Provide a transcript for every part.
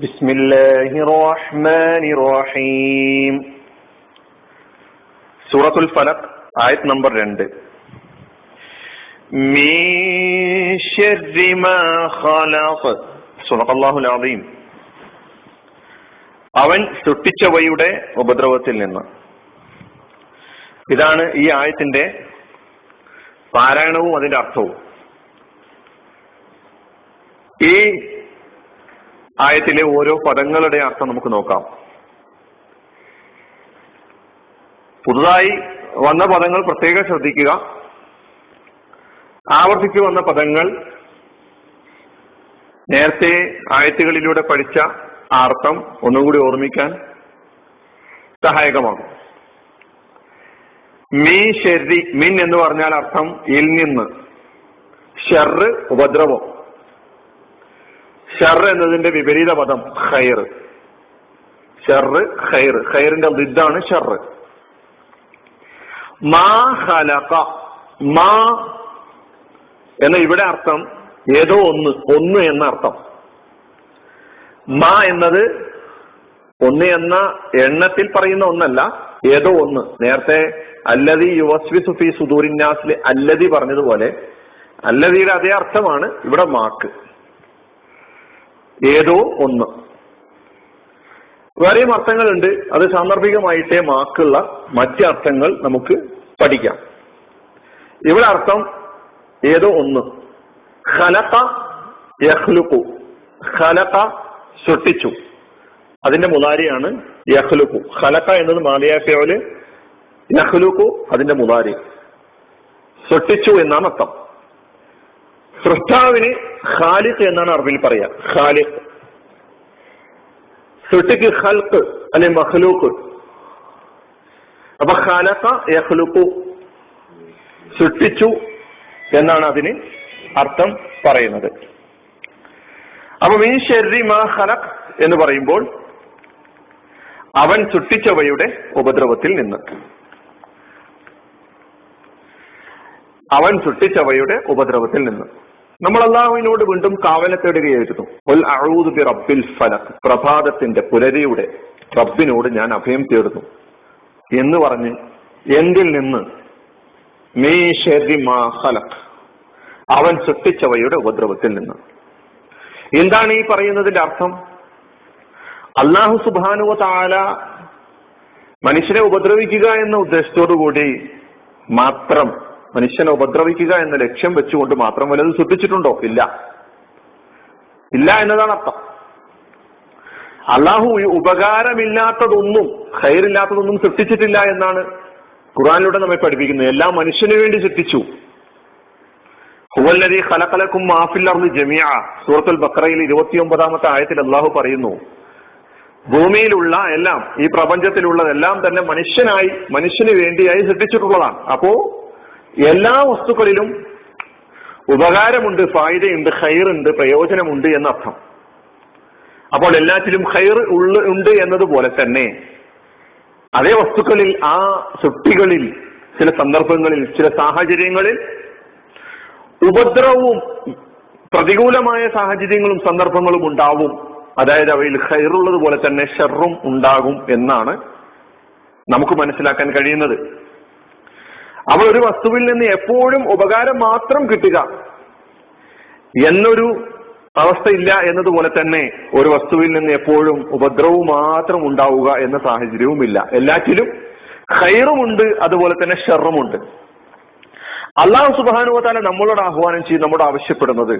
بسم الله الرحمن الرحيم സൂറത്തുൽ ഫലക് ആയത് നമ്പർ രണ്ട് من شر ما خلق صدق الله العظيم അവൻ സൃഷ്ടിച്ചവയുടെ ഉപദ്രവത്തിൽ നിന്ന് ഇതാണ് ഈ ആയത്തിന്റെ പാരായണവും അതിന്റെ അർത്ഥവും ഈ ആയത്തിലെ ഓരോ പദങ്ങളുടെ അർത്ഥം നമുക്ക് നോക്കാം. പുതുതായി വന്ന പദങ്ങൾ പ്രത്യേകം ശ്രദ്ധിക്കുക. ആവർത്തിച്ചു വന്ന പദങ്ങൾ നേരത്തെ ആയത്തുകളിലൂടെ പഠിച്ച ആ അർത്ഥം ഒന്നുകൂടി ഓർമ്മിക്കാൻ സഹായകമാകും. മീ ഷെരി മിൻ എന്ന് പറഞ്ഞാൽ അർത്ഥം ഇൽ നിന്ന് ഷെറ് ഉപദ്രവം. ഷർ എന്നതിന്റെ വിപരീത പദം ഖൈർ. ഷെറ് ഖൈർ. ഖൈറിന്റെ ദിദ്ദാണ് ഷർ. മാ ഹലക മാ എന്ന ഇവിടെ അർത്ഥം ഏതോ ഒന്ന് ഒന്ന് എന്ന അർത്ഥം. മാ എന്നത് ഒന്ന് എന്ന എണ്ണത്തിൽ പറയുന്ന ഒന്നല്ല ഏതോ ഒന്ന്. നേരത്തെ അല്ലതി യുവസ്വി സുഫി സുദൂരിന്യാസിലെ അല്ലതി പറഞ്ഞതുപോലെ അല്ലതിയുടെ അതേ അർത്ഥമാണ് ഇവിടെ മാക്ക്. ഏതോ ഒന്ന്. വേറെയും അർത്ഥങ്ങളുണ്ട്. അത് സാന്ദർഭികമായിട്ടേ മാക്കുള്ള മറ്റ് അർത്ഥങ്ങൾ നമുക്ക് പഠിക്കാം. ഇവിടെ അർത്ഥം ഏതോ ഒന്ന്. ഖലക യഹ്ലുക്കു ഖലക സൃഷ്ടിച്ചു. അതിന്റെ മുതാരിയാണ് യഹ്ലുക്കു ഖലക എന്നത് മാലിയാഫിയോൽ യഹ്ലുക്കു അതിന്റെ മുതാരി. സൃഷ്ടിച്ചു എന്നാണ് അർത്ഥം. സൃഷ്ടാവിന് ഖാലിഖ് എന്നാണ് അറബിൽ പറയാ. ഖാലിഖ്. സൃഷ്ടിക്ക് ഹൽക്ക് അല്ലെ മഹ്ലൂക്ക് അപ്പൊ ഖലഖ യഖ്ലുഖു. സൃഷ്ടിച്ചു എന്നാണ് അതിന് അർത്ഥം പറയുന്നത്. അപ്പൊ മീൻ ഷെറി മാ ഖലഖ് എന്ന് പറയുമ്പോൾ അവൻ സൃഷ്ടിച്ചവയുടെ ഉപദ്രവത്തിൽ നിന്ന്. അവൻ സൃഷ്ടിച്ചവയുടെ ഉപദ്രവത്തിൽ നിന്ന്. നമ്മൾ അള്ളാഹുവിനോട് വീണ്ടും കാവല തേടുകയായിരുന്നു അഴൂദ് റബ്ബിൽ ഫലക് പ്രഭാതത്തിന്റെ പുലരിയുടെ റബ്ബിനോട് ഞാൻ അഭയം തേടുന്നു എന്ന് പറഞ്ഞ് എന്തിൽ നിന്ന്? അവൻ സൃഷ്ടിച്ചവയുടെ ഉപദ്രവത്തിൽ നിന്ന്. എന്താണ് ഈ പറയുന്നതിന്റെ അർത്ഥം? അള്ളാഹു സുബാനുവ താല മനുഷ്യനെ ഉപദ്രവിക്കുക എന്ന ഉദ്ദേശത്തോടു കൂടി മാത്രം മനുഷ്യനെ ഉപദ്രവിക്കുക എന്ന ലക്ഷ്യം വെച്ചുകൊണ്ട് മാത്രം വലത് ശ്രദ്ധിച്ചിട്ടുണ്ടോ ഇല്ല. ഇല്ല എന്നതാണ് അർത്ഥം. അള്ളാഹു ഉപകാരമില്ലാത്തതൊന്നും ഹൈറില്ലാത്തതൊന്നും സൃഷ്ടിച്ചിട്ടില്ല എന്നാണ് ഖുറാനിലൂടെ നമ്മെ പഠിപ്പിക്കുന്നത്. എല്ലാ മനുഷ്യന് വേണ്ടി സൃഷ്ടിച്ചു. ഹുവല്ലതി ഖലഖലക്കും അർദ് ജമിയ സൂറത്തുൽ ബക്രയിൽ ഇരുപത്തി ഒമ്പതാമത്തെ ആയത്തിൽ അള്ളാഹു പറയുന്നു ഭൂമിയിലുള്ള എല്ലാം ഈ പ്രപഞ്ചത്തിലുള്ളതെല്ലാം തന്നെ മനുഷ്യനായി മനുഷ്യന് വേണ്ടിയായി സൃഷ്ടിച്ചിട്ടുള്ളതാണ്. അപ്പോ എല്ലാ വസ്തുക്കളിലും ഉപകാരമുണ്ട് ഫായിദയുണ്ട് ഉണ്ട് പ്രയോജനമുണ്ട് എന്നർത്ഥം. അപ്പോൾ എല്ലാറ്റിലും ഹൈർ ഉള്ള ഉണ്ട് എന്നതുപോലെ തന്നെ അതേ വസ്തുക്കളിൽ ആ സൃഷ്ടികളിൽ ചില സന്ദർഭങ്ങളിൽ ചില സാഹചര്യങ്ങളിൽ ഉപദ്രവവും പ്രതികൂലമായ സാഹചര്യങ്ങളും സന്ദർഭങ്ങളും ഉണ്ടാവും. അതായത് അവയിൽ ഹൈറുള്ളത് പോലെ തന്നെ ഷെറും ഉണ്ടാകും എന്നാണ് നമുക്ക് മനസ്സിലാക്കാൻ കഴിയുന്നത്. അപ്പോൾ ഒരു വസ്തുവിൽ നിന്ന് എപ്പോഴും ഉപകാരം മാത്രം കിട്ടുക. എന്നൊരു അവസ്ഥയില്ല എന്നതുപോലെ തന്നെ ഒരു വസ്തുവിൽ നിന്ന് എപ്പോഴും ഉപദ്രവവും മാത്രം ഉണ്ടാവുക എന്ന സാഹചര്യവുമില്ല. എല്ലാറ്റിലും ഹൈറുമുണ്ട് അതുപോലെ തന്നെ ഷെറുമുണ്ട് അള്ളാഹു സുബാനുവതാല നമ്മളോട് ആഹ്വാനം ചെയ്ത് നമ്മോട് ആവശ്യപ്പെടുന്നത്.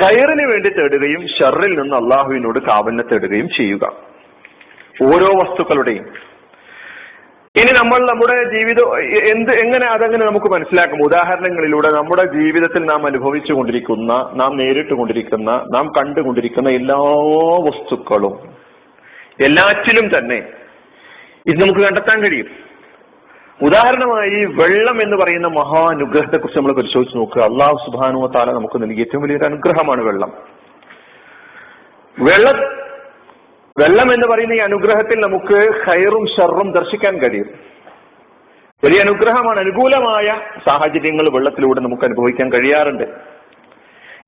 ഖൈറിന് വേണ്ടി തേടുകയും ഷെറിൽ നിന്ന് അള്ളാഹുവിനോട് കാവലിനെ തേടുകയും ചെയ്യുക. ഓരോ വസ്തുക്കളുടെയും ഇനി നമ്മൾ നമ്മുടെ ജീവിതം എന്ത് എങ്ങനെ അതങ്ങനെ നമുക്ക് മനസ്സിലാക്കും? ഉദാഹരണങ്ങളിലൂടെ നമ്മുടെ ജീവിതത്തിൽ നാം അനുഭവിച്ചു കൊണ്ടിരിക്കുന്ന നാം നേരിട്ട് കൊണ്ടിരിക്കുന്ന നാം കണ്ടുകൊണ്ടിരിക്കുന്ന എല്ലാ വസ്തുക്കളും എല്ലാറ്റിലും തന്നെ ഇത് നമുക്ക് കണ്ടെത്താൻ കഴിയും. ഉദാഹരണമായി വെള്ളം എന്ന് പറയുന്ന മഹാനുഗ്രഹത്തെ കുറിച്ച് നമ്മൾ പരിശോധിച്ച് നോക്കുക. അള്ളാഹു സുബാനുവ താല നമുക്ക് നൽകിയ ഏറ്റവും വലിയൊരു അനുഗ്രഹമാണ് വെള്ളം. വെള്ള വെള്ളം എന്ന് പറയുന്ന ഈ അനുഗ്രഹത്തിൽ നമുക്ക് ഹൈറും ഷെറും ദർശിക്കാൻ കഴിയും. വലിയ അനുഗ്രഹമാണ്. അനുകൂലമായ സാഹചര്യങ്ങൾ വെള്ളത്തിലൂടെ നമുക്ക് അനുഭവിക്കാൻ കഴിയാറുണ്ട്.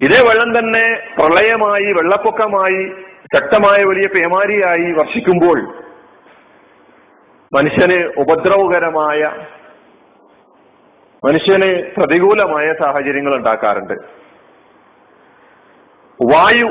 ഇതേ വെള്ളം തന്നെ പ്രളയമായി വെള്ളപ്പൊക്കമായി ശക്തമായ വലിയ പേമാരിയായി വർഷിക്കുമ്പോൾ മനുഷ്യന് ഉപദ്രവകരമായ മനുഷ്യന് പ്രതികൂലമായ സാഹചര്യങ്ങൾ ഉണ്ടാക്കാറുണ്ട്. വായു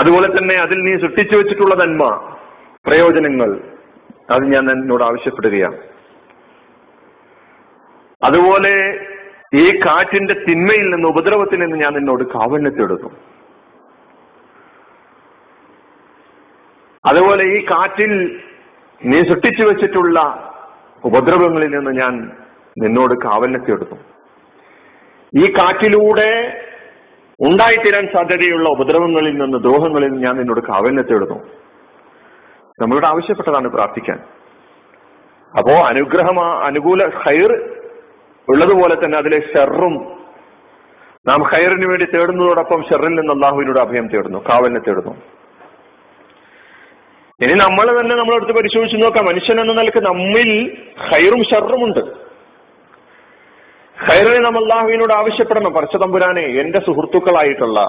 അതുപോലെ തന്നെ അതിൽ നീ സൃഷ്ടിച്ചു വെച്ചിട്ടുള്ള നന്മ പ്രയോജനങ്ങൾ അത് ഞാൻ എന്നോട് ആവശ്യപ്പെടുകയാണ്. അതുപോലെ ഈ കാറ്റിന്റെ തിന്മയിൽ നിന്ന് ഉപദ്രവത്തിൽ നിന്ന് ഞാൻ നിന്നോട് കാവണ്യത്തെടുത്തു അതുപോലെ ഈ കാറ്റിൽ നീ സൃഷ്ടിച്ചു വെച്ചിട്ടുള്ള ഉപദ്രവങ്ങളിൽ നിന്ന് ഞാൻ നിന്നോട് കാവല്യത്തെടുത്തു ഈ കാറ്റിലൂടെ ഉണ്ടായിത്തീരാൻ സാധ്യതയുള്ള ഉപദ്രവങ്ങളിൽ നിന്ന് ദ്രോഹങ്ങളിൽ നിന്ന് ഞാൻ നിന്നോട് കാവല്യത്തെടുത്തു നമ്മളോട് ആവശ്യപ്പെട്ടതാണ് പ്രാർത്ഥിക്കാൻ. അപ്പോ അനുഗ്രഹം അനുകൂല ഹൈർ ഉള്ളതുപോലെ തന്നെ അതിലെ ഷെറും നാം ഹൈറിന് വേണ്ടി തേടുന്നതോടൊപ്പം ഷെറിൽ നിന്ന് അള്ളാഹുവിനോട് അഭയം തേടുന്നു കാവലിനെ തേടുന്നു. ഇനി നമ്മൾ തന്നെ നമ്മളെടുത്ത് പരിശോധിച്ച് നോക്കാം. മനുഷ്യൻ എന്ന നിലയ്ക്ക് നമ്മിൽ ഹൈറും ഷെറും ഉണ്ട് ഹൈറിനെ നാം അള്ളാഹുവിനോട് ആവശ്യപ്പെടണം. പരശതമ്പുരാനെ എന്റെ സുഹൃത്തുക്കളായിട്ടുള്ള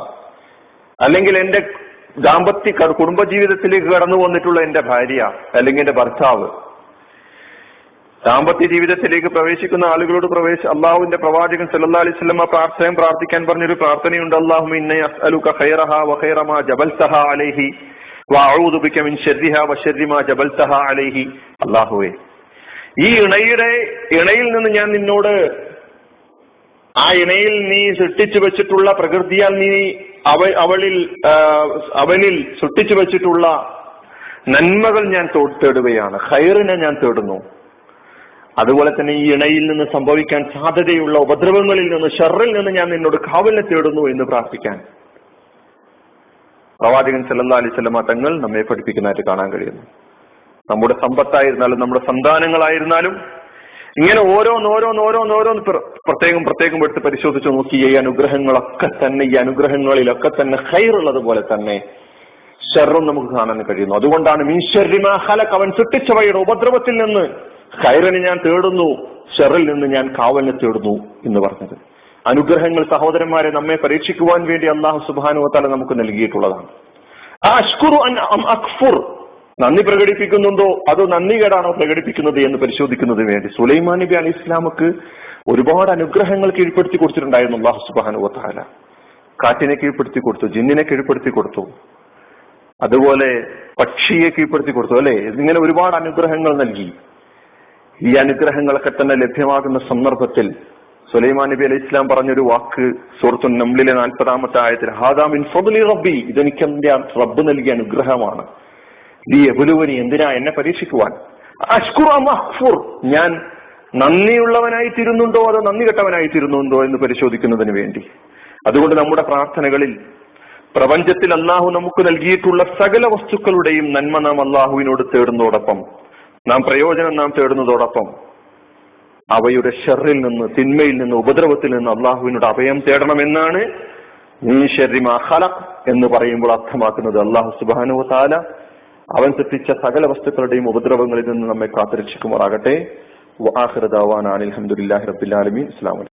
അല്ലെങ്കിൽ എന്റെ ദാമ്പത്യ കുടുംബജീവിതത്തിലേക്ക് കടന്നു വന്നിട്ടുള്ള എന്റെ ഭാര്യ അല്ലെങ്കിൽ എന്റെ ഭർത്താവ് ദാമ്പത്യ ജീവിതത്തിലേക്ക് പ്രവേശിക്കുന്ന ആളുകളോട് പ്രവേശ അള്ളാഹുവിന്റെ പ്രവാചകൻ സല്ലാ അലൈഹി സ്വലമ പ്രാർത്ഥന പ്രാർത്ഥിക്കാൻ പറഞ്ഞൊരു പ്രാർത്ഥനയുണ്ട്. അള്ളാഹു വഖൈറമാ അലൈഹി വഅഊദു ബിക മിൻ വശർരിമാ അലൈഹി. ഈ ഇണയുടെ ഇണയിൽ നിന്ന് ഞാൻ നിന്നോട് ആ ഇണയിൽ നീ സൃഷ്ടിച്ചു വെച്ചിട്ടുള്ള പ്രകൃതിയാൽ നീ അവ അവളിൽ അവനിൽ സൃഷ്ടിച്ചു വെച്ചിട്ടുള്ള നന്മകൾ ഞാൻ തേടുകയാണ്. ഹൈറിനെ ഞാൻ തേടുന്നു. അതുപോലെ തന്നെ ഈ ഇണയിൽ നിന്ന് സംഭവിക്കാൻ സാധ്യതയുള്ള ഉപദ്രവങ്ങളിൽ നിന്ന് ഷെറിൽ നിന്ന് ഞാൻ നിന്നോട് കാവലിനെ തേടുന്നു എന്ന് പ്രാർത്ഥിക്കാൻ. പ്രവാചകൻ സല്ലാ അലൈഹി വസല്ലമ തങ്ങൾ നമ്മെ പഠിപ്പിക്കുന്നതായിട്ട് കാണാൻ കഴിയുന്നു. നമ്മുടെ സമ്പത്തായിരുന്നാലും നമ്മുടെ സന്താനങ്ങളായിരുന്നാലും ഇങ്ങനെ ഓരോന്നോരോന്നോരോന്നോരോന്ന് ഓരോന്ന് പ്രത്യേകം പ്രത്യേകം എടുത്ത് പരിശോധിച്ച് നോക്കി. ഈ അനുഗ്രഹങ്ങളൊക്കെ തന്നെ ഈ അനുഗ്രഹങ്ങളിലൊക്കെ തന്നെ ഹൈറുള്ളത് പോലെ തന്നെ ഷെറും നമുക്ക് കാണാൻ കഴിയുന്നു. അതുകൊണ്ടാണ് മീശ്വരിമാ ഹലക് അവൻ സൃഷ്ടിച്ചവയുടെ ഉപദ്രവത്തിൽ നിന്ന് ഹൈറിന് ഞാൻ തേടുന്നു ഷെറിൽ നിന്ന് ഞാൻ കാവലിനെ തേടുന്നു എന്ന് പറഞ്ഞത്. അനുഗ്രഹങ്ങൾ സഹോദരന്മാരെ നമ്മെ പരീക്ഷിക്കുവാൻ വേണ്ടി അള്ളാഹു സുബാനുവത്താല നമുക്ക് നൽകിയിട്ടുള്ളതാണ്. അഷ്കുറു അൻ അക്ഫുർ നന്ദി പ്രകടിപ്പിക്കുന്നുണ്ടോ? അതോ നന്ദികേടാണോ പ്രകടിപ്പിക്കുന്നത് എന്ന് പരിശോധിക്കുന്നതിന് വേണ്ടി? സുലൈമാൻ നബി അലി ഇസ്ലാമക്ക് ഒരുപാട് അനുഗ്രഹങ്ങൾ കീഴ്പ്പെടുത്തി കൊടുത്തിട്ടുണ്ടായിരുന്നു അള്ളാഹു സുബാനുവത്താല കാറ്റിനെ കീഴ്പ്പെടുത്തി കൊടുത്തു ജിന്നിനെ കീഴ്പ്പെടുത്തി കൊടുത്തു. അതുപോലെ പക്ഷിയെ കീഴ്പ്പെടുത്തി കൊടുത്തു അല്ലെ? ഇങ്ങനെ ഒരുപാട് അനുഗ്രഹങ്ങൾ നൽകി. ഈ അനുഗ്രഹങ്ങളൊക്കെ തന്നെ ലഭ്യമാകുന്ന സന്ദർഭത്തിൽ സുലൈമാൻ നബി അലൈഹി ഇസ്ലാം പറഞ്ഞൊരു വാക്ക് സുഹൃത്തു നംലിലെ നാൽപ്പതാമത്തെ ആയത്തിൽ ഹാദാമിൻ റബ്ബി. ഇതെനിക്ക് എന്റെ റബ്ബ് നൽകിയ അനുഗ്രഹമാണ്. ഈ എബുലുവനി എന്തിനാ എന്നെ പരീക്ഷിക്കുവാൻ? അഷ്കുർ ഞാൻ നന്ദിയുള്ളവനായി തീരുന്നുണ്ടോ അതോ നന്ദി കെട്ടവനായി തീരുന്നുണ്ടോ എന്ന് പരിശോധിക്കുന്നതിന് വേണ്ടി? അതുകൊണ്ട് നമ്മുടെ പ്രാർത്ഥനകളിൽ പ്രപഞ്ചത്തിൽ അള്ളാഹു നമുക്ക് നൽകിയിട്ടുള്ള സകല വസ്തുക്കളുടെയും നന്മ നാം അള്ളാഹുവിനോട് തേടുന്നതോടൊപ്പം നാം പ്രയോജനം നാം തേടുന്നതോടൊപ്പം അവയുടെ ഷെറിൽ നിന്ന് തിന്മയിൽ നിന്ന് ഉപദ്രവത്തിൽ നിന്ന് അള്ളാഹുവിനോട് അഭയം തേടണമെന്നാണ് നീ ഷെറിമാ ഖലഖ് എന്ന് പറയുമ്പോൾ അർത്ഥമാക്കുന്നത് അള്ളാഹു സുബാനുവ താല അവൻ സൃഷ്ടിച്ച സകല വസ്തുക്കളുടെയും ഉപദ്രവങ്ങളിൽ നിന്ന് നമ്മെ കാത്തുരക്ഷിക്കുമാറാകട്ടെ. വാഹിറദാവാൻ അലഹമുല്ലാഹി വലൈക്കും